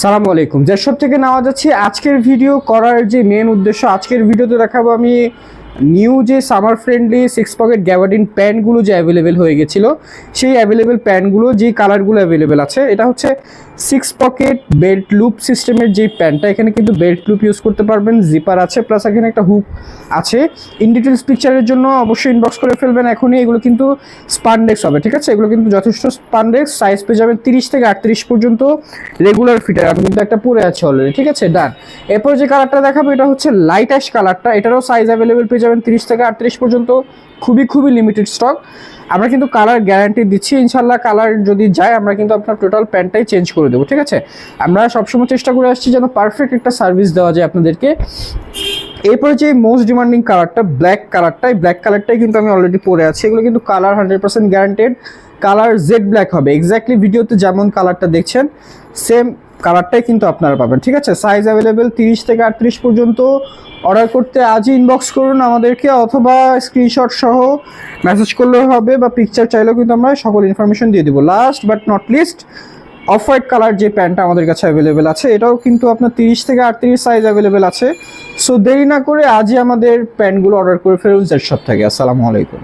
সালামু আলাইকুম। যেসব থেকে নেওয়া যাচ্ছে আজকের ভিডিও করার যে মেন উদ্দেশ্য, আজকের ভিডিওতে দেখাবো আমি নিউ যে summer friendly six pocket gabardine প্যান্টগুলো যে অ্যাভেলেবেল হয়ে গেছিল, সেই অ্যাভেলেবেল প্যান্টগুলো যে কালারগুলো অ্যাভেলেবেল আছে, এটা হচ্ছে সিক্স পকেট বেল্ট লুপ সিস্টেমের যে প্যান্টটা এখানে কিন্তু বেল্ট লুপ ইউজ করতে পারবেন, জিপার আছে, প্লাস এখানে একটা হুক আছে। ইন ডিটেলস পিকচারের জন্য অবশ্যই ইনবক্স করে ফেলবেন এখনই, এগুলো কিন্তু স্পানডেক্স হবে, ঠিক আছে? এগুলো কিন্তু যথেষ্ট স্পানডেক্স সাইজ পেয়ে যাবেন তিরিশ থেকে আটত্রিশ পর্যন্ত রেগুলার ফিটার আমি কিন্তু একটা পরে আছে অলরেডি ঠিক আছে? ডান এরপর যে কালারটা দেখাবো, এটা হচ্ছে লাইট অ্যাশ কালারটা এটারও সাইজ অ্যাভেলেবেল পেয়ে যাবেন তিরিশ থেকে আটত্রিশ পর্যন্ত, খুবই খুবই লিমিটেড স্টক আমরা কিন্তু কালার গ্যারান্টি দিচ্ছি ইনশাল্লাহ কালার যদি যায়, আমরা কিন্তু আপনার টোটাল প্যান্টটাই চেঞ্জ করে দেবো, ঠিক আছে? আমরা সবসময় চেষ্টা করে আসছি যেন পারফেক্ট একটা সার্ভিস দেওয়া যায় আপনাদেরকে। এরপরে যে মোস্ট ডিমান্ডিং কালারটা ব্ল্যাক কালারটা এই ব্ল্যাক কালারটাই কিন্তু আমি অলরেডি পরে আছি। এগুলো কিন্তু colour hundred percent guaranteed colour jet black হবে। এক্স্যাক্টলি ভিডিওতে যেমন কালারটা দেখছেন সেম কালারটাই কিন্তু আপনারা পাবেন, ঠিক আছে? সাইজ অ্যাভেলেবেল তিরিশ থেকে আটত্রিশ পর্যন্ত অর্ডার করতে আজই ইনবক্স করুন আমাদেরকে অথবা স্ক্রিনশট সহ মেসেজ করলেও হবে বা পিকচার চাইলেও কিন্তু আমরা সকল ইনফরমেশন দিয়ে দেবো। Last but not least of white colour যে প্যান্টটা আমাদের কাছে অ্যাভেলেবেল আছে, এটাও কিন্তু আপনার তিরিশ থেকে আটত্রিশ সাইজ অ্যাভেলেবেল আছে। সো দেরি না করে আজই আমাদের প্যান্টগুলো অর্ডার করে ফেলুন জেড শপ থেকে। আসসালামু আলাইকুম।